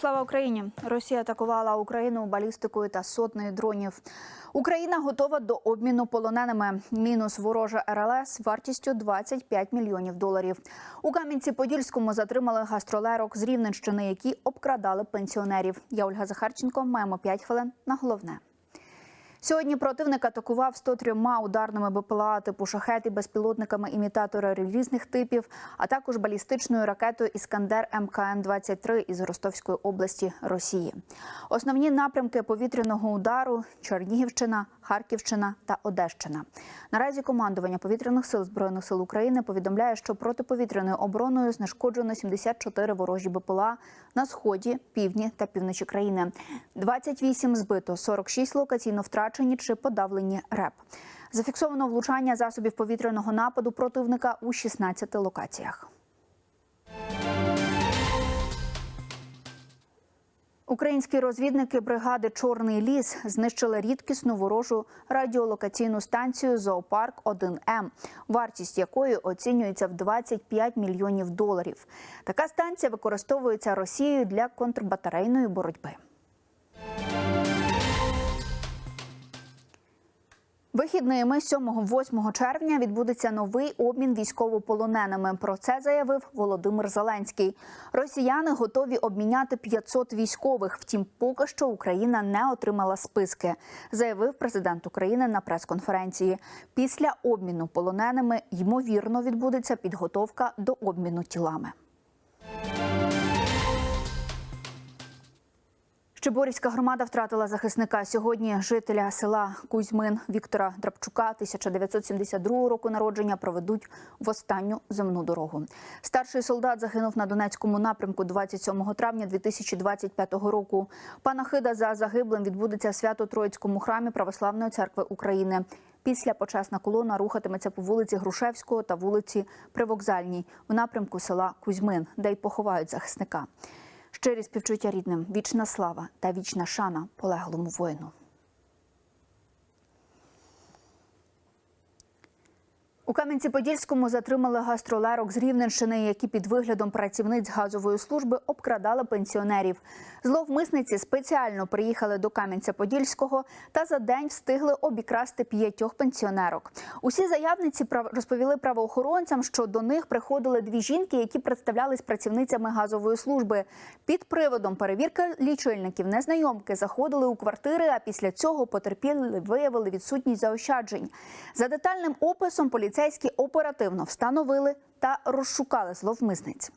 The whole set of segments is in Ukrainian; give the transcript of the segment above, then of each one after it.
Слава Україні! Росія атакувала Україну балістикою та сотнею дронів. Україна готова до обміну полоненими. Мінус ворожа РЛС вартістю 25 мільйонів доларів. У Кам'янці-Подільському затримали гастролерок з Рівненщини, які обкрадали пенсіонерів. Я Ольга Захарченко. Маємо 5 хвилин на головне. Сьогодні противник атакував 103 ударними БПЛА типу шахет і безпілотниками імітатора різних типів, а також балістичною ракетою Іскандер МКН 23 із Ростовської області Росії. Основні напрямки повітряного удару Чернігівщина, Харківщина та Одещина. Наразі командування повітряних сил збройних сил України повідомляє, що протиповітряною обороною знешкоджено 74 ворожі БПЛА на сході, півдні та півночі країни. 28 збито, 46 локаційно втрачені чи подавлені РЕП. Зафіксовано влучання засобів повітряного нападу противника у 16 локаціях. Українські розвідники бригади Чорний ліс знищили рідкісну ворожу радіолокаційну станцію Зоопарк 1 М, вартість якої оцінюється в 25 мільйонів доларів. Така станція використовується Росією для контрбатарейної боротьби. Вихідними 7-8 червня відбудеться новий обмін військовополоненими. Про це заявив Володимир Зеленський. Росіяни готові обміняти 500 військових. Втім, поки що Україна не отримала списки, заявив президент України на прес-конференції. Після обміну полоненими ймовірно відбудеться підготовка до обміну тілами. Щеборівська громада втратила захисника. Сьогодні жителя села Кузьмин Віктора Драбчука, 1972 року народження, проведуть в останню земну дорогу. Старший солдат загинув на Донецькому напрямку 27 травня 2025 року. Панахида за загиблим відбудеться в Свято-Троїцькому храмі Православної церкви України. Після почесна колона рухатиметься по вулиці Грушевського та вулиці Привокзальній у напрямку села Кузьмин, де й поховають захисника. Щирі співчуття рідним, вічна слава та вічна шана полеглому воїну. У Кам'янці-Подільському затримали гастролерок з Рівненщини, які під виглядом працівниць газової служби обкрадали пенсіонерів. Зловмисниці спеціально приїхали до Кам'янця-Подільського та за день встигли обікрасти п'ятьох пенсіонерок. Усі заявниці розповіли правоохоронцям, що до них приходили дві жінки, які представлялись працівницями газової служби. Під приводом перевірки лічильників незнайомки заходили у квартири, а після цього потерпіли виявили відсутність заощаджень. За детальним описом поліцейські оперативно встановили та розшукали зловмисниць.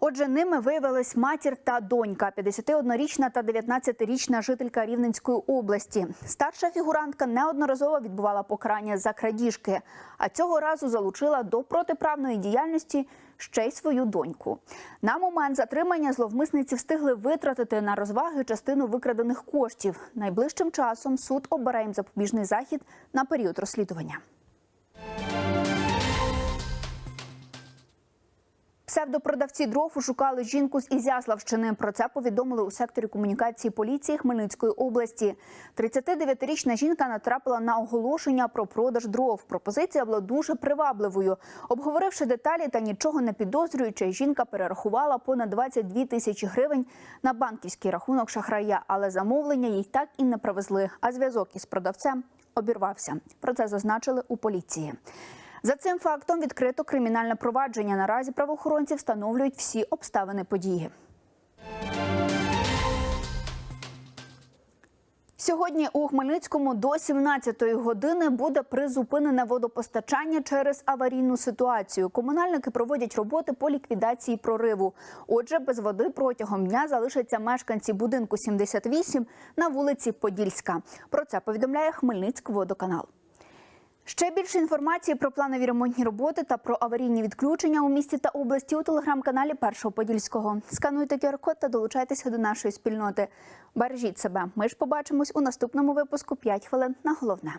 Отже, ними виявились матір та донька, 51-річна та 19-річна жителька Рівненської області. Старша фігурантка неодноразово відбувала покарання за крадіжки, а цього разу залучила до протиправної діяльності ще й свою доньку. На момент затримання зловмисниці встигли витратити на розваги частину викрадених коштів. Найближчим часом суд обере їм запобіжний захід на період розслідування. Псевдопродавці дров ушукали жінку з Ізяславщини. Про це повідомили у секторі комунікації поліції Хмельницької області. 39-річна жінка натрапила на оголошення про продаж дров. Пропозиція була дуже привабливою. Обговоривши деталі та нічого не підозрюючи, жінка перерахувала понад 22 тисячі гривень на банківський рахунок шахрая, але замовлення їй так і не привезли. А зв'язок із продавцем обірвався. Про це зазначили у поліції. За цим фактом відкрито кримінальне провадження. Наразі правоохоронці встановлюють всі обставини події. Сьогодні у Хмельницькому до 17-ї години буде призупинене водопостачання через аварійну ситуацію. Комунальники проводять роботи по ліквідації прориву. Отже, без води протягом дня залишаться мешканці будинку 78 на вулиці Подільська. Про це повідомляє Хмельницький водоканал. Ще більше інформації про планові ремонтні роботи та про аварійні відключення у місті та області у телеграм-каналі Першого Подільського. Скануйте QR-код та долучайтеся до нашої спільноти. Бережіть себе. Ми ж побачимось у наступному випуску «5 хвилин на головне.